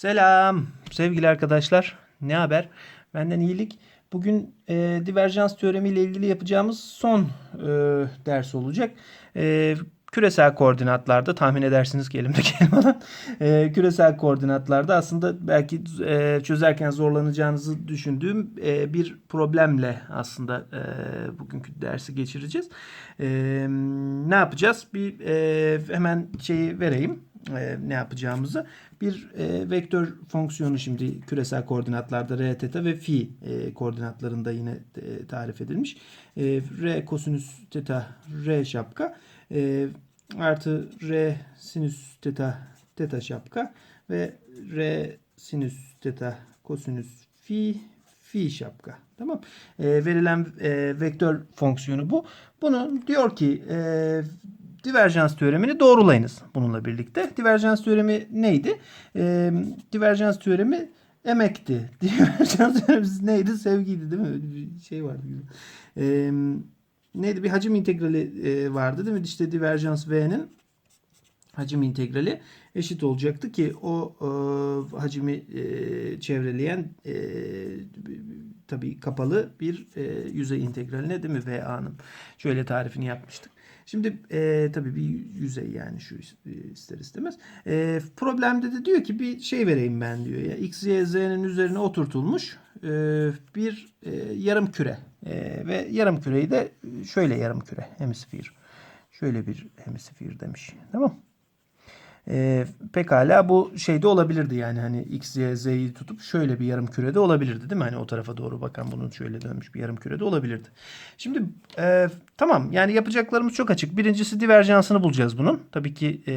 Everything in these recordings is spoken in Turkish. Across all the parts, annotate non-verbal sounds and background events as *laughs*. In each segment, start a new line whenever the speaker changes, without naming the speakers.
Selam sevgili arkadaşlar. Ne haber? Benden iyilik. Bugün e, diverjans teoremi ile ilgili yapacağımız son e, ders olacak. E, küresel koordinatlarda tahmin edersiniz ki elimdeki *laughs* elmadan. E, küresel koordinatlarda aslında belki e, çözerken zorlanacağınızı düşündüğüm e, bir problemle aslında e, bugünkü dersi geçireceğiz. E, ne yapacağız? Bir e, hemen şeyi vereyim e, ne yapacağımızı. Bir e, vektör fonksiyonu şimdi küresel koordinatlarda r, teta ve phi e, koordinatlarında yine e, tarif edilmiş. E, r kosinüs teta r şapka e, artı r sinüs teta teta şapka ve r sinüs teta kosinüs phi phi şapka. Tamam. E, verilen e, vektör fonksiyonu bu. Bunu diyor ki e, diverjans teoremini doğrulayınız bununla birlikte. Diverjans teoremi neydi? E, diverjans teoremi emekti. *laughs* Diverjans teoremi neydi? Sevgiydi değil mi? Bir şey vardı. E, neydi? Bir hacim integrali e, vardı değil mi? İşte diverjans V'nin hacim integrali eşit olacaktı ki o e, hacimi e, çevreleyen e, tabii kapalı bir e, yüzey integraline değil mi VA'nın? Şöyle tarifini yapmıştık. Şimdi e, tabii bir yüzey yani şu ister istemez. E, problemde de diyor ki bir şey vereyim ben diyor. ya X, Y, Z'nin üzerine oturtulmuş e, bir e, yarım küre. E, ve yarım küreyi de şöyle yarım küre hemisfer. Şöyle bir hemisfer demiş. Tamam e, pekala bu şeyde olabilirdi yani hani x, y, z'yi tutup şöyle bir yarım kürede olabilirdi değil mi? Hani o tarafa doğru bakan bunun şöyle dönmüş bir yarım kürede olabilirdi. Şimdi e, tamam yani yapacaklarımız çok açık. Birincisi diverjansını bulacağız bunun. Tabii ki e,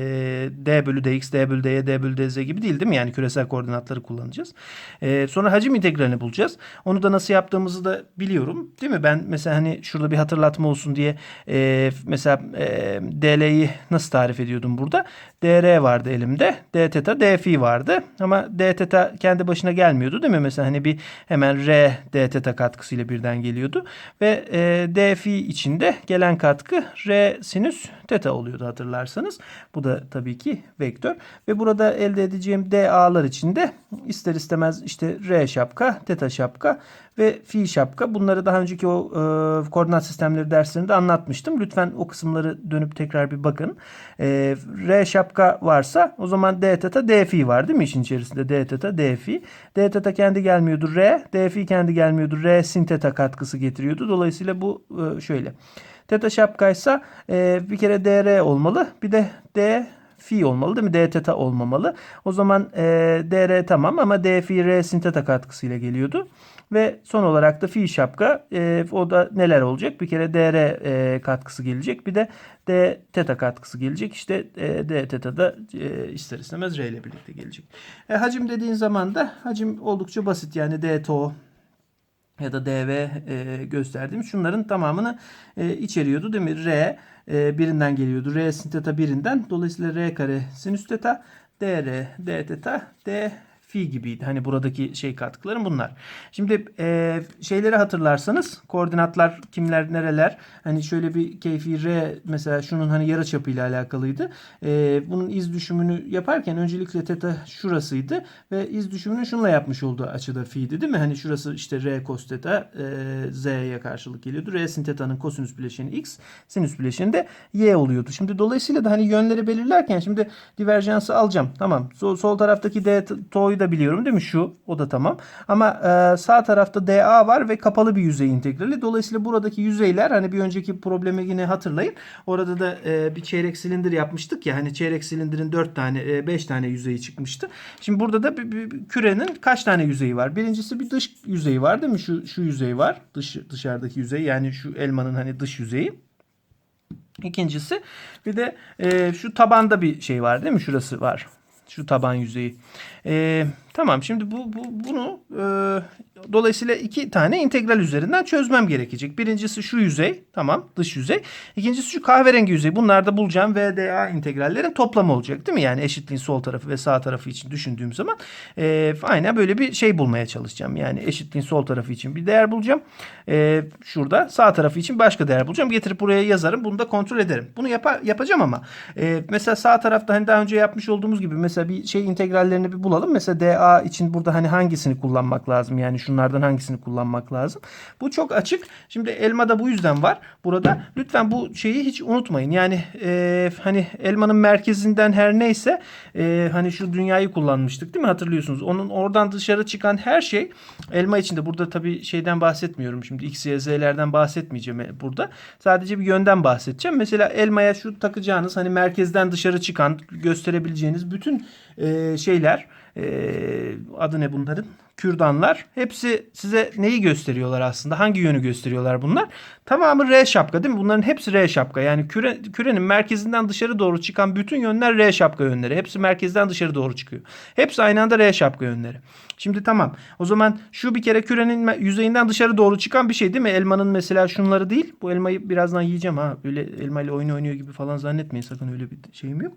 d bölü dx, d bölü dy, d bölü dz gibi değil değil mi? Yani küresel koordinatları kullanacağız. E, sonra hacim integralini bulacağız. Onu da nasıl yaptığımızı da biliyorum değil mi? Ben mesela hani şurada bir hatırlatma olsun diye e, mesela e, dl'yi nasıl tarif ediyordum burada? dr vardı elimde. d teta, d phi vardı. Ama d teta kendi başına gelmiyordu değil mi? Mesela hani bir hemen r d teta katkısıyla birden geliyordu. Ve e, d phi içinde gelen katkı r sinüs teta oluyordu hatırlarsanız. Bu da tabii ki vektör. Ve burada elde edeceğim dA'lar içinde ister istemez işte r şapka, teta şapka ve fi şapka. Bunları daha önceki o e, koordinat sistemleri derslerinde anlatmıştım. Lütfen o kısımları dönüp tekrar bir bakın. E, R şapka varsa o zaman D teta D fi var değil mi işin içerisinde? D teta D fi. D teta kendi gelmiyordu R. D fi kendi gelmiyordu. R sin teta katkısı getiriyordu. Dolayısıyla bu e, şöyle. Teta şapkaysa e, bir kere DR olmalı. Bir de D fi olmalı değil mi? D teta olmamalı. O zaman e, DR tamam ama D fi R sin teta katkısıyla geliyordu. Ve son olarak da fi şapka e, o da neler olacak? Bir kere dr e, katkısı gelecek. Bir de d teta katkısı gelecek. İşte e, d teta da e, ister istemez r ile birlikte gelecek. E, hacim dediğin zaman da hacim oldukça basit. Yani d to ya da dv e, gösterdiğim şunların tamamını e, içeriyordu değil mi? r e, birinden geliyordu. r sin teta birinden. Dolayısıyla r kare sinüs teta dr d teta d fi gibiydi. Hani buradaki şey katkılarım bunlar. Şimdi e, şeyleri hatırlarsanız koordinatlar kimler nereler hani şöyle bir keyfi r mesela şunun hani yarı çapı ile alakalıydı. E, bunun iz düşümünü yaparken öncelikle teta şurasıydı ve iz düşümünü şunla yapmış olduğu açıda fi'di değil mi? Hani şurası işte r cos teta e, z'ye karşılık geliyordu. R sin teta'nın kosinüs bileşeni x sinüs bileşeni de y oluyordu. Şimdi dolayısıyla da hani yönleri belirlerken şimdi diverjansı alacağım. Tamam. Sol, sol taraftaki d to'yu da biliyorum değil mi? Şu o da tamam. Ama e, sağ tarafta dA var ve kapalı bir yüzey integrali. Dolayısıyla buradaki yüzeyler hani bir önceki problemi yine hatırlayın. Orada da e, bir çeyrek silindir yapmıştık ya. Hani çeyrek silindirin 4 tane 5 tane yüzeyi çıkmıştı. Şimdi burada da bir, bir, bir kürenin kaç tane yüzeyi var? Birincisi bir dış yüzeyi var değil mi? Şu şu yüzey var. Dış dışarıdaki yüzey yani şu elmanın hani dış yüzeyi. İkincisi bir de e, şu tabanda bir şey var değil mi? Şurası var. Şu taban yüzeyi. E, Tamam şimdi bu, bu bunu e, dolayısıyla iki tane integral üzerinden çözmem gerekecek. Birincisi şu yüzey tamam dış yüzey. İkincisi şu kahverengi yüzey. Bunlarda bulacağım VDA integrallerin toplamı olacak değil mi? Yani eşitliğin sol tarafı ve sağ tarafı için düşündüğüm zaman e, aynen böyle bir şey bulmaya çalışacağım. Yani eşitliğin sol tarafı için bir değer bulacağım. E, şurada sağ tarafı için başka değer bulacağım. Getirip buraya yazarım. Bunu da kontrol ederim. Bunu yapa, yapacağım ama e, mesela sağ tarafta hani daha önce yapmış olduğumuz gibi mesela bir şey integrallerini bir bulalım. Mesela DA için burada hani hangisini kullanmak lazım? Yani şunlardan hangisini kullanmak lazım? Bu çok açık. Şimdi elmada bu yüzden var. Burada lütfen bu şeyi hiç unutmayın. Yani e, hani elmanın merkezinden her neyse e, hani şu dünyayı kullanmıştık değil mi? Hatırlıyorsunuz. Onun oradan dışarı çıkan her şey elma içinde. Burada tabii şeyden bahsetmiyorum şimdi. X, Y, Z'lerden bahsetmeyeceğim burada. Sadece bir yönden bahsedeceğim. Mesela elmaya şu takacağınız hani merkezden dışarı çıkan gösterebileceğiniz bütün e, şeyler e, adı ne bunların? Kürdanlar. Hepsi size neyi gösteriyorlar aslında? Hangi yönü gösteriyorlar bunlar? Tamamı R şapka değil mi? Bunların hepsi R şapka. Yani küre, kürenin merkezinden dışarı doğru çıkan bütün yönler R şapka yönleri. Hepsi merkezden dışarı doğru çıkıyor. Hepsi aynı anda R şapka yönleri. Şimdi tamam. O zaman şu bir kere kürenin yüzeyinden dışarı doğru çıkan bir şey değil mi? Elmanın mesela şunları değil. Bu elmayı birazdan yiyeceğim ha. Öyle elmayla oyun oynuyor gibi falan zannetmeyin. Sakın öyle bir şeyim yok.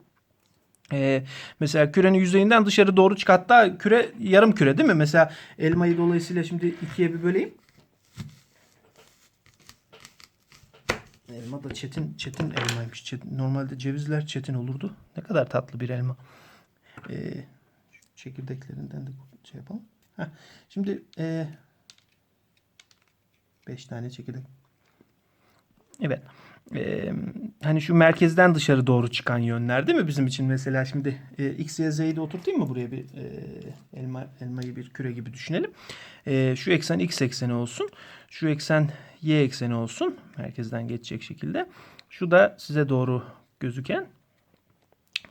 Ee, mesela kürenin yüzeyinden dışarı doğru çık. Hatta küre yarım küre değil mi? Mesela elmayı dolayısıyla şimdi ikiye bir böleyim. Elma da çetin çetin elmaymış. Çetin, normalde cevizler çetin olurdu. Ne kadar tatlı bir elma. Ee, çekirdeklerinden de şey yapalım. Heh, şimdi 5 e, tane çekirdek. Evet e, hani şu merkezden dışarı doğru çıkan yönler değil mi bizim için mesela şimdi e, x y z'yi de oturtayım mı buraya bir e, elma elmayı bir küre gibi düşünelim. E, şu eksen x ekseni olsun. Şu eksen y ekseni olsun. Merkezden geçecek şekilde. Şu da size doğru gözüken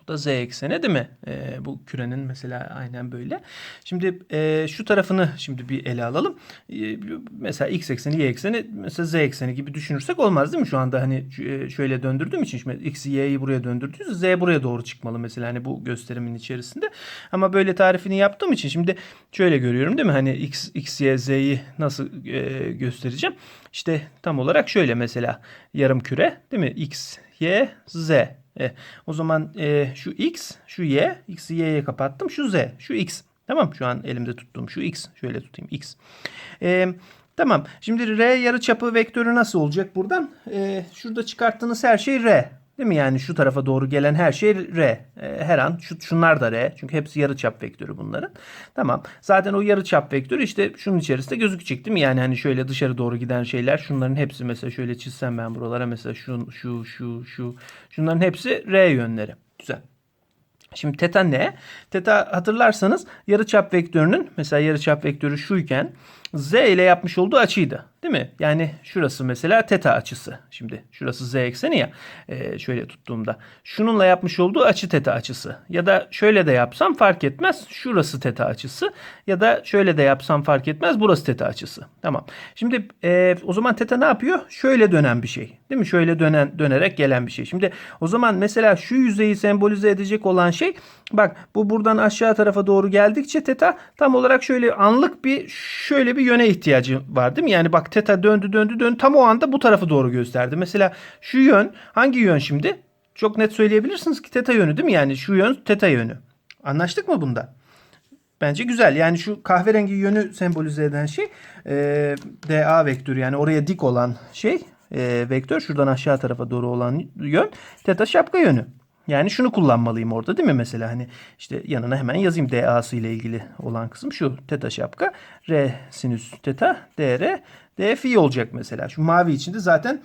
da z ekseni değil mi? E, bu kürenin mesela aynen böyle. Şimdi e, şu tarafını şimdi bir ele alalım. E, mesela x ekseni, y ekseni, mesela z ekseni gibi düşünürsek olmaz değil mi? Şu anda hani e, şöyle döndürdüğüm için şimdi x, y'yi buraya döndürdüğünüz z buraya doğru çıkmalı mesela hani bu gösterimin içerisinde. Ama böyle tarifini yaptığım için şimdi şöyle görüyorum değil mi? Hani x, x, y, z'yi nasıl e, göstereceğim? İşte tam olarak şöyle mesela yarım küre değil mi? x, y, z. E, o zaman e, şu x, şu y, x'i y'ye kapattım. Şu z, şu x. Tamam şu an elimde tuttuğum şu x. Şöyle tutayım x. E, tamam. Şimdi r yarıçapı vektörü nasıl olacak buradan? E, şurada çıkarttığınız her şey r. Değil mi? Yani şu tarafa doğru gelen her şey R. E, her an şu, şunlar da R. Çünkü hepsi yarıçap vektörü bunların. Tamam. Zaten o yarıçap vektörü işte şunun içerisinde gözükecek değil mi? Yani hani şöyle dışarı doğru giden şeyler şunların hepsi mesela şöyle çizsem ben buralara mesela şu şu şu şu şunların hepsi R yönleri. Güzel. Şimdi teta ne? Teta hatırlarsanız yarıçap vektörünün mesela yarıçap vektörü şuyken z ile yapmış olduğu açıydı. Değil mi? Yani şurası mesela teta açısı. Şimdi şurası z ekseni ya. E, şöyle tuttuğumda. Şununla yapmış olduğu açı teta açısı. Ya da şöyle de yapsam fark etmez. Şurası teta açısı. Ya da şöyle de yapsam fark etmez. Burası teta açısı. Tamam. Şimdi e, o zaman teta ne yapıyor? Şöyle dönen bir şey. Değil mi? Şöyle dönen dönerek gelen bir şey. Şimdi o zaman mesela şu yüzeyi sembolize edecek olan şey bak bu buradan aşağı tarafa doğru geldikçe teta tam olarak şöyle anlık bir şöyle bir yöne ihtiyacı var değil mi? Yani bak teta döndü döndü döndü tam o anda bu tarafı doğru gösterdi. Mesela şu yön hangi yön şimdi? Çok net söyleyebilirsiniz ki teta yönü değil mi? Yani şu yön teta yönü. Anlaştık mı bunda? Bence güzel. Yani şu kahverengi yönü sembolize eden şey e, DA vektörü yani oraya dik olan şey e, vektör şuradan aşağı tarafa doğru olan yön teta şapka yönü. Yani şunu kullanmalıyım orada değil mi mesela hani işte yanına hemen yazayım DA'sı ile ilgili olan kısım şu teta şapka R sinüs teta DR D fi olacak mesela. Şu mavi içinde zaten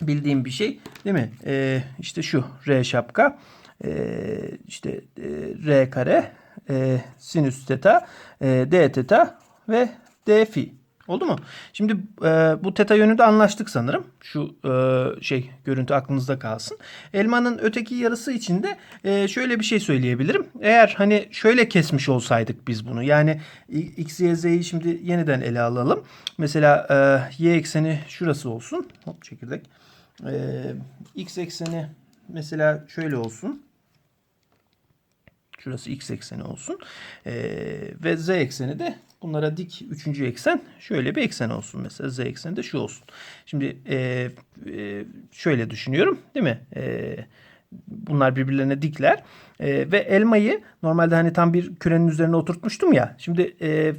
bildiğim bir şey değil mi? Ee, işte şu R şapka ee, işte e, R kare e, sinüs teta e, D teta ve D fi. Oldu mu? Şimdi e, bu teta yönünde anlaştık sanırım. Şu e, şey görüntü aklınızda kalsın. Elmanın öteki yarısı için de e, şöyle bir şey söyleyebilirim. Eğer hani şöyle kesmiş olsaydık biz bunu. Yani x, y, z'yi şimdi yeniden ele alalım. Mesela e, y ekseni şurası olsun. Hop çekirdek. E, x ekseni mesela şöyle olsun. Şurası x ekseni olsun. Ee, ve z ekseni de bunlara dik üçüncü eksen şöyle bir eksen olsun. Mesela z ekseni de şu olsun. Şimdi e, e, şöyle düşünüyorum değil mi? E, bunlar birbirlerine dikler. E, ve elmayı normalde hani tam bir kürenin üzerine oturtmuştum ya. Şimdi e,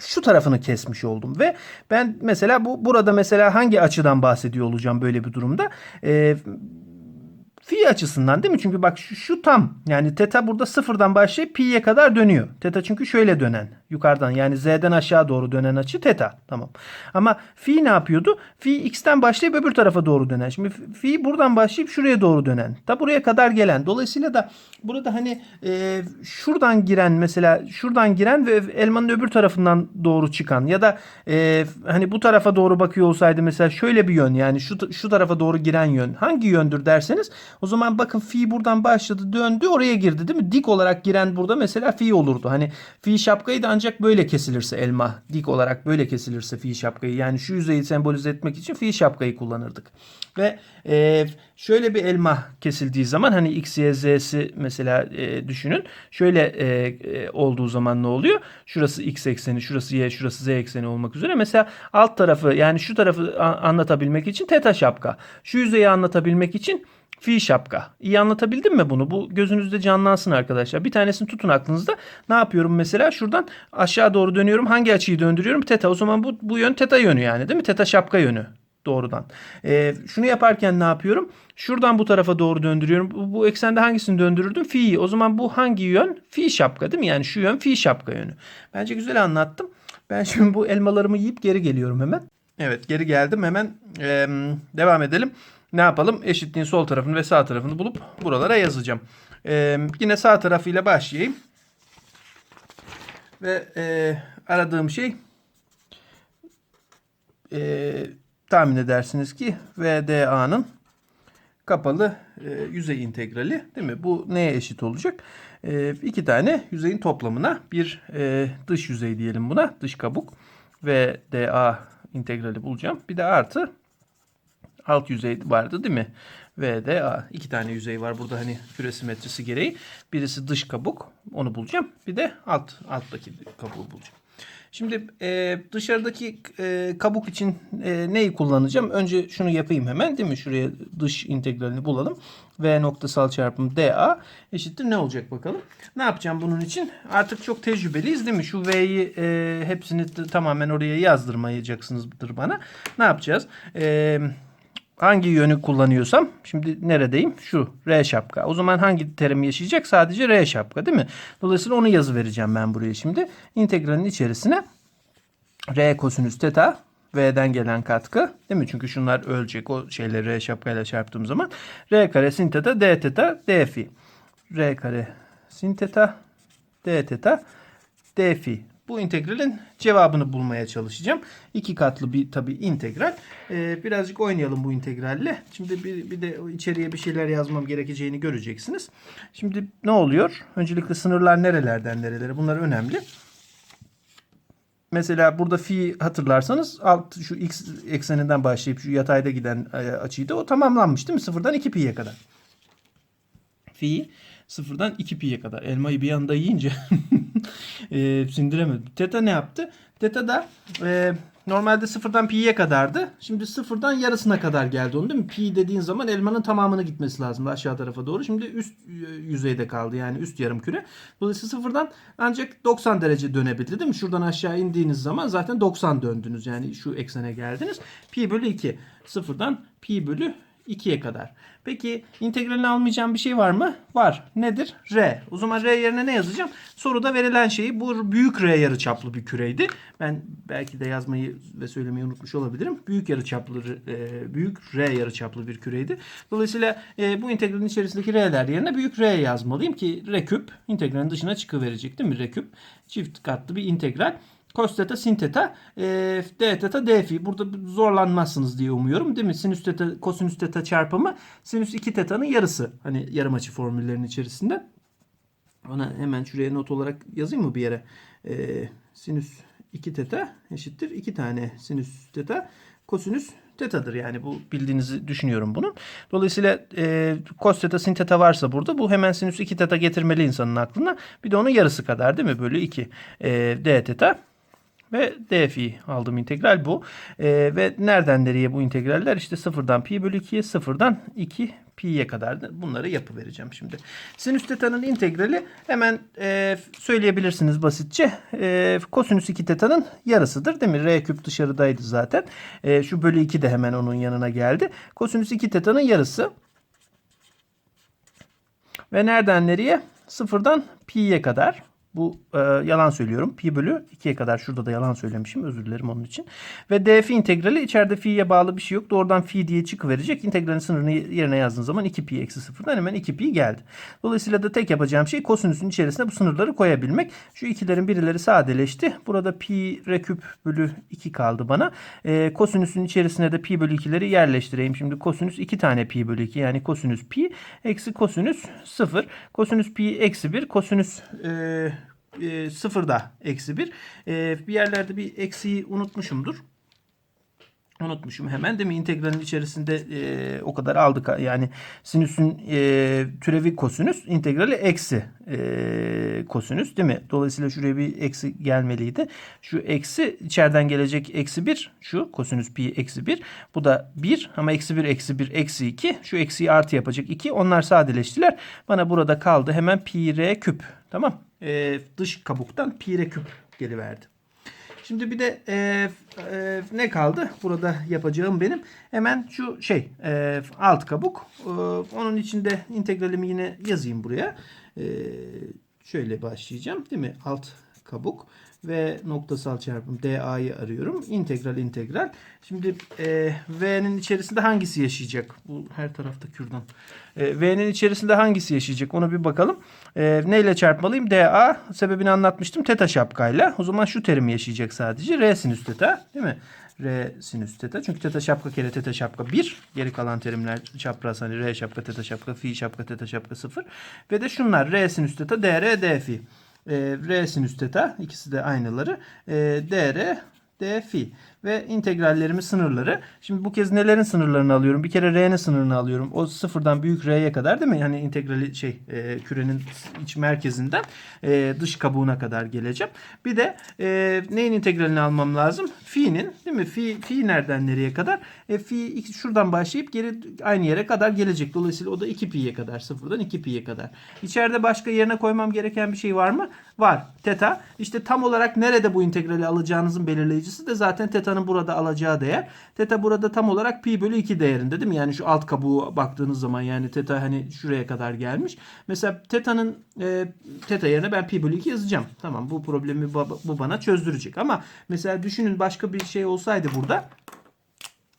şu tarafını kesmiş oldum ve ben mesela bu burada mesela hangi açıdan bahsediyor olacağım böyle bir durumda? E, Fi açısından değil mi? Çünkü bak şu, şu tam yani teta burada sıfırdan başlayıp pi'ye kadar dönüyor. Teta çünkü şöyle dönen yukarıdan yani z'den aşağı doğru dönen açı teta. Tamam. Ama fi ne yapıyordu? Fi x'ten başlayıp öbür tarafa doğru dönen. Şimdi fi buradan başlayıp şuraya doğru dönen. Ta buraya kadar gelen. Dolayısıyla da burada hani e, şuradan giren mesela şuradan giren ve elmanın öbür tarafından doğru çıkan ya da e, hani bu tarafa doğru bakıyor olsaydı mesela şöyle bir yön yani şu şu tarafa doğru giren yön hangi yöndür derseniz o zaman bakın fi buradan başladı döndü oraya girdi değil mi? Dik olarak giren burada mesela fi olurdu. Hani fi şapkayı da ancak böyle kesilirse elma dik olarak böyle kesilirse fi şapkayı yani şu yüzeyi sembolize etmek için fi şapkayı kullanırdık. Ve e, şöyle bir elma kesildiği zaman hani x, y, z'si mesela e, düşünün. Şöyle e, e, olduğu zaman ne oluyor? Şurası x ekseni, şurası y, şurası z ekseni olmak üzere. Mesela alt tarafı yani şu tarafı anlatabilmek için teta şapka. Şu yüzeyi anlatabilmek için fi şapka. İyi anlatabildim mi bunu? Bu gözünüzde canlansın arkadaşlar. Bir tanesini tutun aklınızda. Ne yapıyorum mesela? Şuradan aşağı doğru dönüyorum. Hangi açıyı döndürüyorum? Teta. O zaman bu, bu yön teta yönü yani değil mi? Teta şapka yönü doğrudan. Ee, şunu yaparken ne yapıyorum? Şuradan bu tarafa doğru döndürüyorum. Bu, bu eksende hangisini döndürürdüm? Fi'yi. O zaman bu hangi yön? Fi şapka değil mi? Yani şu yön fi şapka yönü. Bence güzel anlattım. Ben şimdi bu elmalarımı yiyip geri geliyorum hemen. Evet geri geldim. Hemen eee, devam edelim. Ne yapalım? Eşitliğin sol tarafını ve sağ tarafını bulup buralara yazacağım. Eee, yine sağ tarafıyla başlayayım. Ve eee, aradığım şey eee, tahmin edersiniz ki VDA'nın kapalı e, yüzey integrali değil mi? Bu neye eşit olacak? E, iki tane yüzeyin toplamına bir e, dış yüzey diyelim buna. Dış kabuk ve DA integrali bulacağım. Bir de artı alt yüzey vardı değil mi? VDA. iki tane yüzey var burada hani küre simetrisi gereği. Birisi dış kabuk. Onu bulacağım. Bir de alt alttaki kabuğu bulacağım. Şimdi e, dışarıdaki e, kabuk için e, neyi kullanacağım? Önce şunu yapayım hemen değil mi? Şuraya dış integralini bulalım. V noktasal çarpım DA eşittir ne olacak bakalım. Ne yapacağım bunun için? Artık çok tecrübeliyiz değil mi? Şu V'yi e, hepsini tamamen oraya yazdırmayacaksınızdır bana. Ne yapacağız? Eee hangi yönü kullanıyorsam şimdi neredeyim? Şu R şapka. O zaman hangi terim yaşayacak? Sadece R şapka değil mi? Dolayısıyla onu yazı vereceğim ben buraya şimdi. İntegralin içerisine R kosinüs teta V'den gelen katkı değil mi? Çünkü şunlar ölecek o şeyleri R şapkayla çarptığım zaman. R kare sin teta D teta D fi. R kare sin teta D teta D fi. Bu integralin cevabını bulmaya çalışacağım. İki katlı bir tabi integral. Ee, birazcık oynayalım bu integralle. Şimdi bir, bir de içeriye bir şeyler yazmam gerekeceğini göreceksiniz. Şimdi ne oluyor? Öncelikle sınırlar nerelerden nerelere? Bunlar önemli. Mesela burada fi hatırlarsanız alt şu x ekseninden başlayıp şu yatayda giden e, açıydı. O tamamlanmış değil mi? Sıfırdan 2 pi'ye kadar. Fi sıfırdan 2 pi'ye kadar. Elmayı bir anda yiyince *laughs* e, sindiremedim. Teta ne yaptı? Teta da e, normalde sıfırdan pi'ye kadardı. Şimdi sıfırdan yarısına kadar geldi onu değil mi? Pi dediğin zaman elmanın tamamını gitmesi lazım aşağı tarafa doğru. Şimdi üst e, yüzeyde kaldı yani üst yarım küre. Dolayısıyla sıfırdan ancak 90 derece dönebildi değil mi? Şuradan aşağı indiğiniz zaman zaten 90 döndünüz. Yani şu eksene geldiniz. Pi bölü 2. Sıfırdan pi bölü 2'ye kadar. Peki integralini almayacağım bir şey var mı? Var. Nedir? R. O zaman R yerine ne yazacağım? Soruda verilen şeyi bu büyük R yarıçaplı bir küreydi. Ben belki de yazmayı ve söylemeyi unutmuş olabilirim. Büyük yarıçaplı e, büyük R yarıçaplı bir küreydi. Dolayısıyla e, bu integralin içerisindeki R'ler yerine büyük R yazmalıyım ki R küp integralin dışına çıkıverecek değil mi? R küp çift katlı bir integral. Cos theta, sin theta, e, d theta, d phi. Burada zorlanmazsınız diye umuyorum. Değil mi? Sinüs theta, kosinüs theta çarpımı sinüs 2 teta'nın yarısı. Hani yarım açı formüllerinin içerisinde. Ona hemen şuraya not olarak yazayım mı bir yere? E, sinüs 2 teta eşittir 2 tane sinüs teta kosinüs tetadır yani bu bildiğinizi düşünüyorum bunun. Dolayısıyla e, cos teta sin teta varsa burada bu hemen sinüs 2 teta getirmeli insanın aklına. Bir de onun yarısı kadar değil mi? Bölü 2 e, d teta ve d fi aldığım integral bu. E, ve nereden nereye bu integraller? İşte sıfırdan pi bölü 2'ye sıfırdan 2 pi'ye kadar bunları yapı vereceğim şimdi. Sinüs teta'nın integrali hemen e, söyleyebilirsiniz basitçe. E, kosinüs 2 teta'nın yarısıdır değil mi? R küp dışarıdaydı zaten. E, şu bölü 2 de hemen onun yanına geldi. Kosinüs 2 teta'nın yarısı. Ve nereden nereye? Sıfırdan pi'ye kadar. Bu e, yalan söylüyorum. Pi bölü 2'ye kadar şurada da yalan söylemişim. Özür dilerim onun için. Ve df integrali içeride fi'ye bağlı bir şey yok. Doğrudan fi diye çıkıverecek. İntegralin sınırını yerine yazdığın zaman 2 pi eksi sıfırdan hemen 2 pi geldi. Dolayısıyla da tek yapacağım şey kosinüsün içerisine bu sınırları koyabilmek. Şu ikilerin birileri sadeleşti. Burada pi r küp bölü 2 kaldı bana. E, kosinüsün içerisine de pi bölü 2'leri yerleştireyim. Şimdi kosinüs 2 tane pi bölü 2 yani kosinüs pi eksi kosinüs 0. Kosinüs pi eksi 1 kosinüs e, e, sıfırda eksi 1. E, bir yerlerde bir eksiği unutmuşumdur. Unutmuşum hemen değil mi? İntegralin içerisinde e, o kadar aldık. Yani sinüsün e, türevi kosinüs, integrali eksi e, kosinüs değil mi? Dolayısıyla şuraya bir eksi gelmeliydi. Şu eksi içeriden gelecek eksi 1. Şu kosinüs pi eksi 1. Bu da 1 ama eksi 1 eksi 1 eksi 2. Şu eksiyi artı yapacak 2. Onlar sadeleştiler. Bana burada kaldı hemen pi r küp. Tamam. E, dış kabuktan pi r küp geliverdi. Şimdi bir de e, e, ne kaldı? Burada yapacağım benim. Hemen şu şey e, alt kabuk. E, onun içinde integralimi yine yazayım buraya. E, şöyle başlayacağım değil mi? Alt kabuk ve noktasal çarpım da'yı arıyorum. İntegral integral. Şimdi e, v'nin içerisinde hangisi yaşayacak? Bu her tarafta kürdan. E, v'nin içerisinde hangisi yaşayacak? Onu bir bakalım. E, neyle çarpmalıyım? dA sebebini anlatmıştım. Teta şapkayla. O zaman şu terim yaşayacak sadece. R sinüs teta değil mi? R sinüs teta. Çünkü teta şapka kere teta şapka 1. Geri kalan terimler çapraz hani R şapka teta şapka fi şapka teta şapka 0. Ve de şunlar R sinüs teta dr d. E, R sinüs teta ikisi de aynıları. E, dr d fi ve integrallerimin sınırları. Şimdi bu kez nelerin sınırlarını alıyorum? Bir kere r'nin sınırını alıyorum. O sıfırdan büyük r'ye kadar değil mi? Yani integrali şey e, kürenin iç merkezinden e, dış kabuğuna kadar geleceğim. Bir de e, neyin integralini almam lazım? Fi'nin değil mi? Fi, fi nereden nereye kadar? E, fi şuradan başlayıp geri aynı yere kadar gelecek. Dolayısıyla o da 2 pi'ye kadar. Sıfırdan 2 pi'ye kadar. İçeride başka yerine koymam gereken bir şey var mı? Var. Teta. İşte tam olarak nerede bu integrali alacağınızın belirleyicisi de zaten teta'nın burada alacağı değer. Teta burada tam olarak pi bölü 2 değerinde değil mi? Yani şu alt kabuğu baktığınız zaman yani teta hani şuraya kadar gelmiş. Mesela teta'nın e, teta yerine ben pi bölü 2 yazacağım. Tamam bu problemi bu bana çözdürecek. Ama mesela düşünün başka bir şey olsaydı burada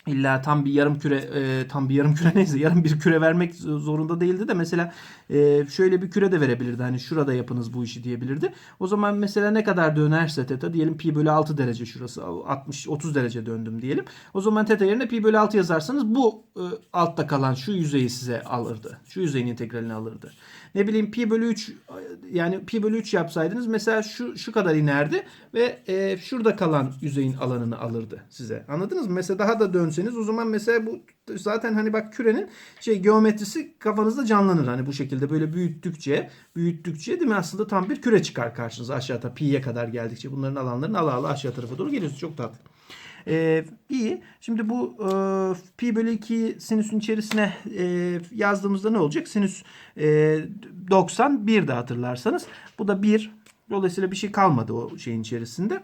İlla tam bir yarım küre e, tam bir yarım küre *laughs* neyse yarım bir küre vermek zorunda değildi de mesela e, şöyle bir küre de verebilirdi. Hani şurada yapınız bu işi diyebilirdi. O zaman mesela ne kadar dönerse teta diyelim pi bölü 6 derece şurası 60 30 derece döndüm diyelim. O zaman teta yerine pi bölü 6 yazarsanız bu e, altta kalan şu yüzeyi size alırdı. Şu yüzeyin integralini alırdı. Ne bileyim pi bölü 3 yani pi bölü 3 yapsaydınız mesela şu şu kadar inerdi ve e, şurada kalan yüzeyin alanını alırdı size. Anladınız mı? Mesela daha da dönseniz o zaman mesela bu zaten hani bak kürenin şey geometrisi kafanızda canlanır. Hani bu şekilde böyle büyüttükçe büyüttükçe değil mi? Aslında tam bir küre çıkar karşınıza aşağıda pi'ye kadar geldikçe bunların alanların ala ala aşağı tarafa doğru geliyorsunuz. Çok tatlı. Ee, iyi. Şimdi bu e, pi bölü 2 sinüsün içerisine e, yazdığımızda ne olacak? Sinüs e, 90 1 de hatırlarsanız. Bu da 1. Dolayısıyla bir şey kalmadı o şeyin içerisinde.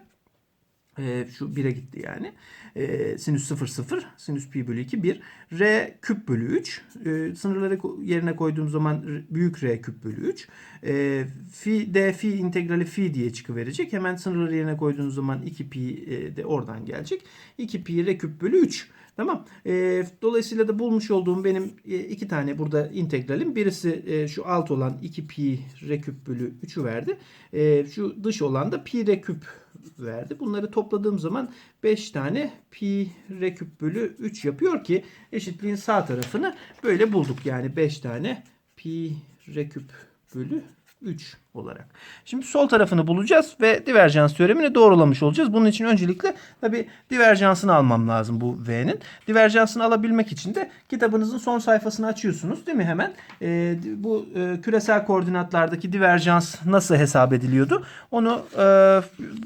E, şu 1'e gitti yani. E, sinüs 0 0. Sinüs pi bölü 2 1. R küp bölü 3. E, sınırları yerine koyduğum zaman büyük R küp bölü 3. E, fi, d fi integrali fi diye çıkıverecek. Hemen sınırları yerine koyduğunuz zaman 2 pi e, de oradan gelecek. 2 pi R küp bölü 3. Tamam. E, dolayısıyla da bulmuş olduğum benim e, iki tane burada integralim. Birisi e, şu alt olan 2 pi r küp bölü 3'ü verdi. E, şu dış olan da pi r küp verdi. Bunları topladığım zaman 5 tane pi r küp bölü 3 yapıyor ki eşitliğin sağ tarafını böyle bulduk. Yani 5 tane pi r küp bölü 3 olarak. Şimdi sol tarafını bulacağız ve diverjans teoremini doğrulamış olacağız. Bunun için öncelikle tabi diverjansını almam lazım bu V'nin. Diverjansını alabilmek için de kitabınızın son sayfasını açıyorsunuz değil mi hemen? Ee, bu e, küresel koordinatlardaki diverjans nasıl hesap ediliyordu? Onu e,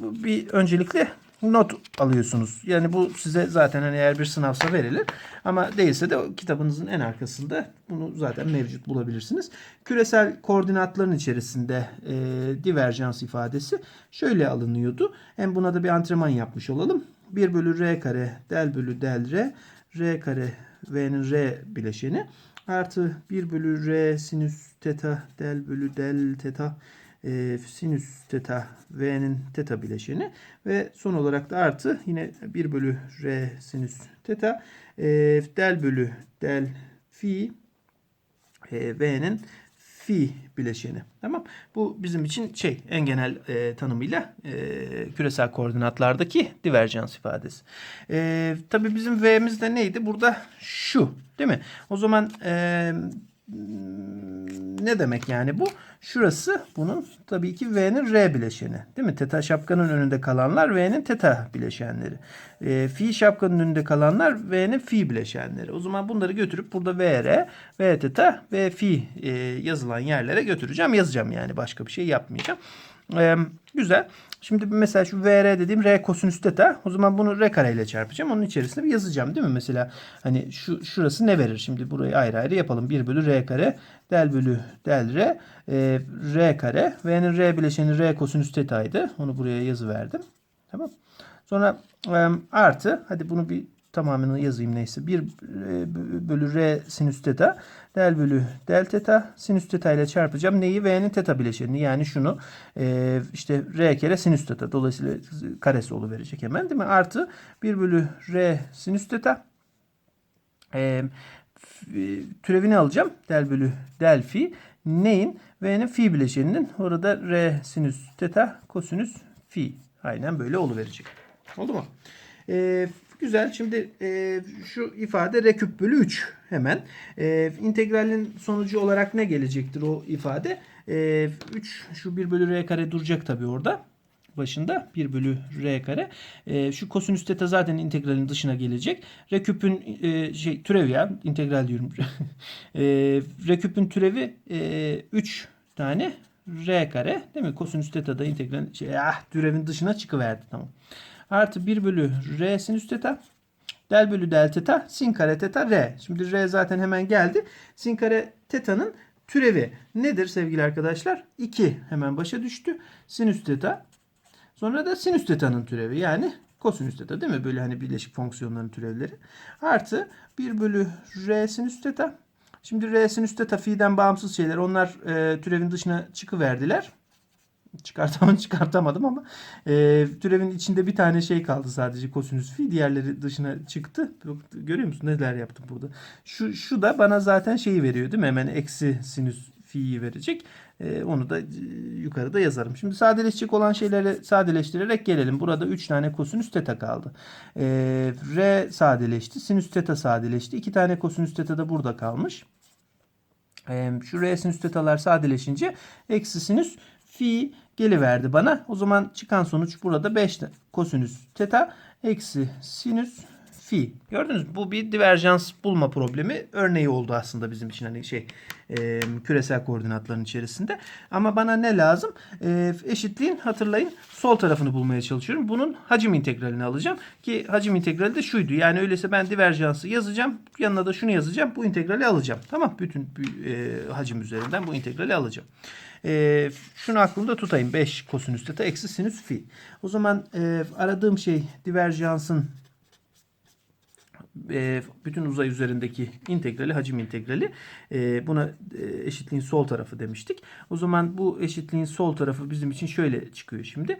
bir öncelikle not alıyorsunuz. Yani bu size zaten hani eğer bir sınavsa verilir. Ama değilse de kitabınızın en arkasında bunu zaten mevcut bulabilirsiniz. Küresel koordinatların içerisinde e, diverjans ifadesi şöyle alınıyordu. Hem buna da bir antrenman yapmış olalım. 1 bölü r kare del bölü del r r kare v'nin r bileşeni artı 1 bölü r sinüs teta del bölü del teta e, sinüs teta v'nin teta bileşeni ve son olarak da artı yine 1 bölü r sinüs teta e, del bölü del fi e, v'nin fi bileşeni. Tamam. Bu bizim için şey en genel e, tanımıyla e, küresel koordinatlardaki diverjans ifadesi. E, tabii bizim v'miz de neydi? Burada şu değil mi? O zaman e, ne demek yani bu? Şurası bunun tabii ki V'nin R bileşeni. Değil mi? Teta şapkanın önünde kalanlar V'nin teta bileşenleri. E, fi şapkanın önünde kalanlar V'nin fi bileşenleri. O zaman bunları götürüp burada VR, V teta, V fi e, yazılan yerlere götüreceğim. Yazacağım yani başka bir şey yapmayacağım. E, güzel. Şimdi mesela şu VR dediğim R kosinüs teta. O zaman bunu R kare ile çarpacağım. Onun içerisinde bir yazacağım değil mi? Mesela hani şu şurası ne verir? Şimdi burayı ayrı ayrı yapalım. 1 bölü R kare del bölü del R e, R kare. V'nin R bileşeni R kosinüs teta'ydı. Onu buraya yazı verdim. Tamam. Sonra e, artı hadi bunu bir tamamını yazayım neyse. 1 bölü R sinüs teta del bölü del teta sinüs teta ile çarpacağım. Neyi? V'nin teta bileşenini yani şunu e, işte R kere sinüs teta. Dolayısıyla karesi verecek hemen değil mi? Artı 1 bölü R sinüs teta e, türevini alacağım. Del bölü del fi. Neyin? V'nin fi bileşeninin orada R sinüs teta kosinüs fi. Aynen böyle verecek. Oldu mu? Ee, güzel. Şimdi e, şu ifade r küp bölü 3 hemen. E, integralin sonucu olarak ne gelecektir o ifade? E, 3 şu 1 bölü r kare duracak tabii orada başında 1 bölü r kare. E, şu kosinüs teta zaten integralin dışına gelecek. R küpün e, şey türevi ya integral diyorum. *laughs* e, r küpün türevi e, 3 tane r kare değil mi? Kosinüs teta da integral şey, ah, türevin dışına çıkıverdi tamam. Artı 1 bölü r sinüs teta. Del bölü del teta sin kare teta r. Şimdi r zaten hemen geldi. Sin kare teta'nın türevi nedir sevgili arkadaşlar? 2 hemen başa düştü. Sinüs teta Sonra da sinüs teta'nın türevi yani kosinüs teta değil mi? Böyle hani birleşik fonksiyonların türevleri. Artı 1 bölü r sinüs teta. Şimdi r sinüs teta fi'den bağımsız şeyler. Onlar e, türevin dışına çıkıverdiler. Çıkartamam, *laughs* çıkartamadım ama e, türevin içinde bir tane şey kaldı sadece kosinüs fi. Diğerleri dışına çıktı. Görüyor musun neler yaptım burada? Şu, şu da bana zaten şeyi veriyor değil mi? Hemen eksi sinüs fi'yi verecek. E, onu da e, yukarıda yazarım. Şimdi sadeleşecek olan şeyleri sadeleştirerek gelelim. Burada 3 tane kosinüs teta kaldı. E, R sadeleşti. Sinüs teta sadeleşti. 2 tane kosinüs teta da burada kalmış. E, şu R sinüs tetalar sadeleşince eksi sinüs fi geliverdi bana. O zaman çıkan sonuç burada 5 kosinüs teta eksi sinüs fi. Gördünüz mü? Bu bir diverjans bulma problemi örneği oldu aslında bizim için hani şey e, küresel koordinatların içerisinde. Ama bana ne lazım? E, eşitliğin hatırlayın sol tarafını bulmaya çalışıyorum. Bunun hacim integralini alacağım ki hacim integrali de şuydu. Yani öyleyse ben diverjansı yazacağım. Yanına da şunu yazacağım. Bu integrali alacağım. Tamam? Bütün e, hacim üzerinden bu integrali alacağım. E, şunu aklımda tutayım. 5 kosinüs teta eksi sinüs fi. O zaman e, aradığım şey diverjansın e, bütün uzay üzerindeki integrali, hacim integrali. E, buna e, eşitliğin sol tarafı demiştik. O zaman bu eşitliğin sol tarafı bizim için şöyle çıkıyor şimdi.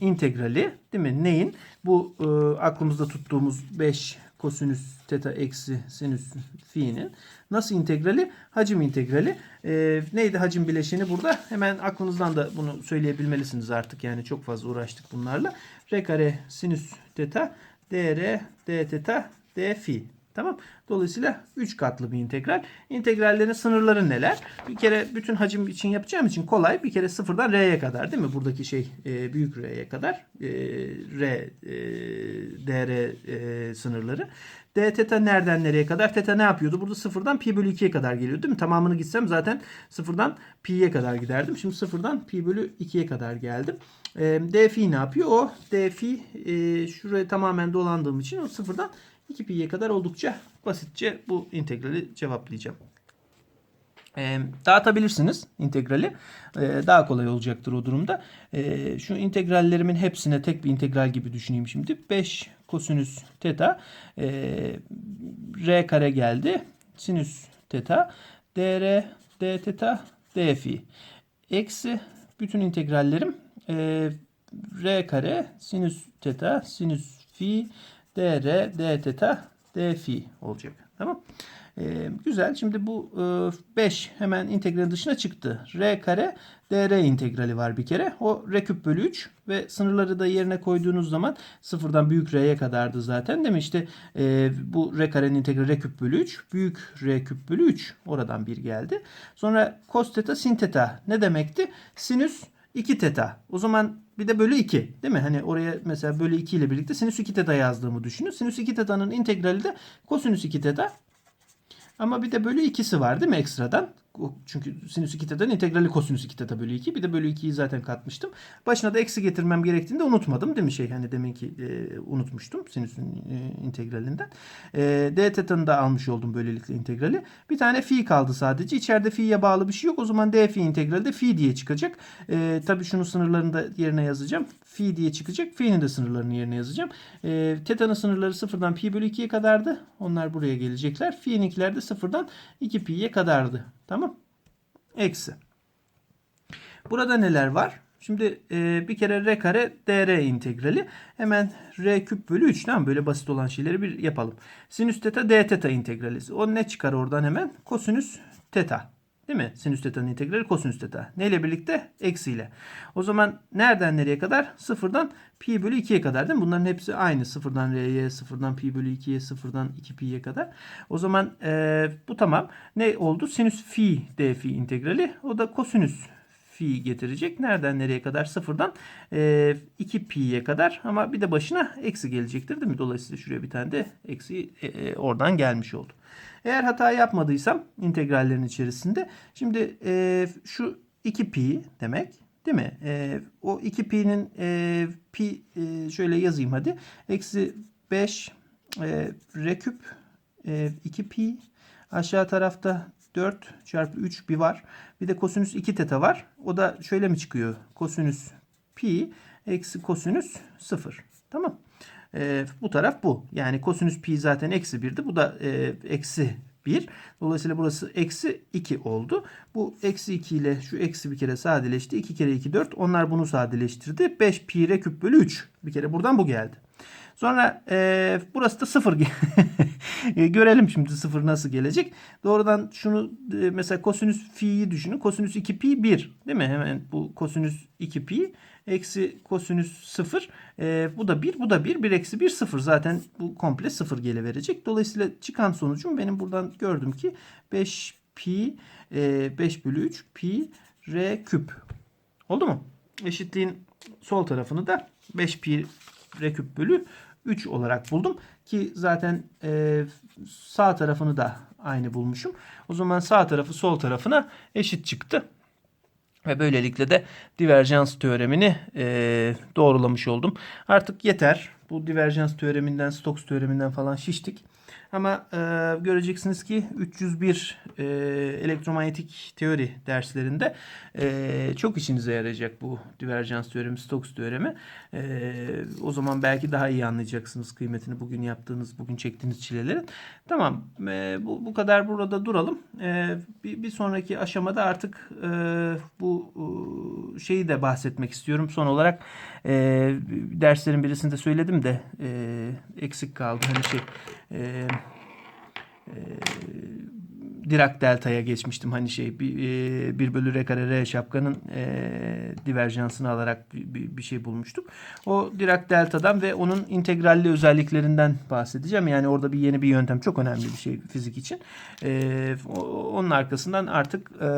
İntegrali değil mi? Neyin? Bu aklımızda tuttuğumuz 5 kosinüs teta eksi sinüs fi'nin nasıl integrali? Hacim integrali. E, neydi hacim bileşeni burada? Hemen aklınızdan da bunu söyleyebilmelisiniz artık. Yani çok fazla uğraştık bunlarla. R kare sinüs teta dr d teta d fi. Tamam. Dolayısıyla 3 katlı bir integral. İtegrallerin sınırları neler? Bir kere bütün hacim için yapacağım için kolay. Bir kere sıfırdan R'ye kadar değil mi? Buradaki şey e, büyük R'ye kadar. E, R, e, DR e, sınırları. D teta nereden nereye kadar? Teta ne yapıyordu? Burada sıfırdan pi bölü 2'ye kadar geliyor değil mi? Tamamını gitsem zaten sıfırdan pi'ye kadar giderdim. Şimdi sıfırdan pi bölü 2'ye kadar geldim. E, D fi ne yapıyor? O D fi e, şuraya tamamen dolandığım için o sıfırdan 2 pi'ye kadar oldukça basitçe bu integrali cevaplayacağım. E, dağıtabilirsiniz integrali. E, daha kolay olacaktır o durumda. E, şu integrallerimin hepsine tek bir integral gibi düşüneyim şimdi. 5 kosinüs teta e, r kare geldi. Sinüs teta dr d teta d fi. Eksi bütün integrallerim e, r kare sinüs teta sinüs fi dr d teta d fi olacak. Tamam. Ee, güzel. Şimdi bu 5 hemen integralin dışına çıktı. R kare dr integrali var bir kere. O r küp bölü 3 ve sınırları da yerine koyduğunuz zaman sıfırdan büyük r'ye kadardı zaten. Değil mi? İşte e, bu r karenin integrali r küp bölü 3. Büyük r küp bölü 3. Oradan bir geldi. Sonra cos teta sin teta ne demekti? Sinüs 2 teta. O zaman bir de bölü 2 değil mi? Hani oraya mesela bölü 2 ile birlikte sinüs 2 teta yazdığımı düşünün. Sinüs 2 teta'nın integrali de kosinüs 2 teta. Ama bir de bölü 2'si var değil mi ekstradan? Çünkü sinüs 2 teta'nın integrali kosinüs 2 teta bölü 2. Bir de bölü 2'yi zaten katmıştım. Başına da eksi getirmem gerektiğini de unutmadım değil mi? Şey hani deminki e, unutmuştum sinüsün e, integralinden. E, d teta'nı da almış oldum böylelikle integrali. Bir tane fi kaldı sadece. İçeride fi'ye bağlı bir şey yok. O zaman d fi integrali de fi diye çıkacak. E, tabii şunun sınırlarını da yerine yazacağım. Fi diye çıkacak. Fi'nin de sınırlarını yerine yazacağım. E, teta'nın sınırları sıfırdan pi bölü 2'ye kadardı. Onlar buraya gelecekler. Fi'ninkiler de sıfırdan 2 pi'ye kadardı. Tamam. Eksi. Burada neler var? Şimdi e, bir kere r kare dr integrali. Hemen r küp bölü 3 tamam Böyle basit olan şeyleri bir yapalım. Sinüs teta d teta integrali. O ne çıkar oradan hemen? Kosinüs teta. Değil mi? Sinüs teta'nın integrali kosinüs teta. Neyle birlikte? Eksiyle. O zaman nereden nereye kadar? Sıfırdan pi bölü 2'ye kadar değil mi? Bunların hepsi aynı. Sıfırdan r'ye, sıfırdan pi bölü 2'ye, sıfırdan 2 pi'ye kadar. O zaman e, bu tamam. Ne oldu? Sinüs fi d fi integrali. O da kosinüs fi getirecek. Nereden nereye kadar? Sıfırdan e, 2 pi'ye kadar. Ama bir de başına eksi gelecektir değil mi? Dolayısıyla şuraya bir tane de eksi e, e, oradan gelmiş oldu. Eğer hata yapmadıysam integrallerin içerisinde şimdi e, şu 2 pi demek değil mi? E, o 2 pi'nin e, pi e, şöyle yazayım hadi. Eksi 5 e, r küp e, 2 pi aşağı tarafta 4 çarpı 3 bir var. Bir de kosinüs 2 teta var. O da şöyle mi çıkıyor? Kosinüs pi eksi kosinüs 0. Tamam. E, bu taraf bu. Yani kosinüs pi zaten eksi 1'di. Bu da e, eksi 1. Dolayısıyla burası eksi 2 oldu. Bu eksi 2 ile şu eksi bir kere sadeleşti. 2 kere 2 4. Onlar bunu sadeleştirdi. 5 pi r küp bölü 3. Bir kere buradan bu geldi. Sonra e, burası da 0. *laughs* E, görelim şimdi 0 nasıl gelecek. Doğrudan şunu e, mesela kosinüs fi'yi düşünün. Kosinüs 2 pi 1. Değil mi? Hemen bu kosinüs 2 pi eksi kosinüs 0. E, bu da 1, bu da 1. 1 eksi 1 0. Zaten bu komple 0 verecek. Dolayısıyla çıkan sonucum benim buradan gördüm ki 5 pi e, 5 bölü 3 pi r küp. Oldu mu? Eşitliğin sol tarafını da 5 pi r küp bölü 3 olarak buldum. Ki zaten e, sağ tarafını da aynı bulmuşum. O zaman sağ tarafı sol tarafına eşit çıktı. Ve böylelikle de diverjans teoremini e, doğrulamış oldum. Artık yeter. Bu diverjans teoreminden, Stokes teoreminden falan şiştik. Ama e, göreceksiniz ki 301 e, elektromanyetik teori derslerinde e, çok işinize yarayacak bu diverjans teoremi, Stokes teoremi. E, o zaman belki daha iyi anlayacaksınız kıymetini bugün yaptığınız, bugün çektiğiniz çilelerin. Tamam, e, bu, bu kadar burada duralım. E, bir, bir sonraki aşamada artık e, bu e, şeyi de bahsetmek istiyorum. Son olarak e, derslerin birisinde söyledim de e, eksik kaldı. Hani şey e, Dirac delta'ya geçmiştim. Hani şey bir, e, 1 bölü r kare r şapkanın e, diverjansını alarak bir, bir, şey bulmuştuk. O Dirac delta'dan ve onun integralli özelliklerinden bahsedeceğim. Yani orada bir yeni bir yöntem çok önemli bir şey fizik için. E, onun arkasından artık e,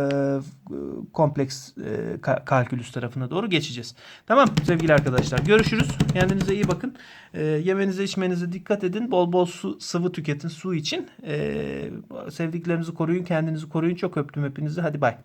kompleks e, ka- kalkülüs tarafına doğru geçeceğiz. Tamam sevgili arkadaşlar görüşürüz. Kendinize iyi bakın. E, yemenize içmenize dikkat edin. Bol bol su, sıvı tüketin su için. E, sevdiklerinizi koruyun kendinizi koruyun. Çok öptüm hepinizi. Hadi bay.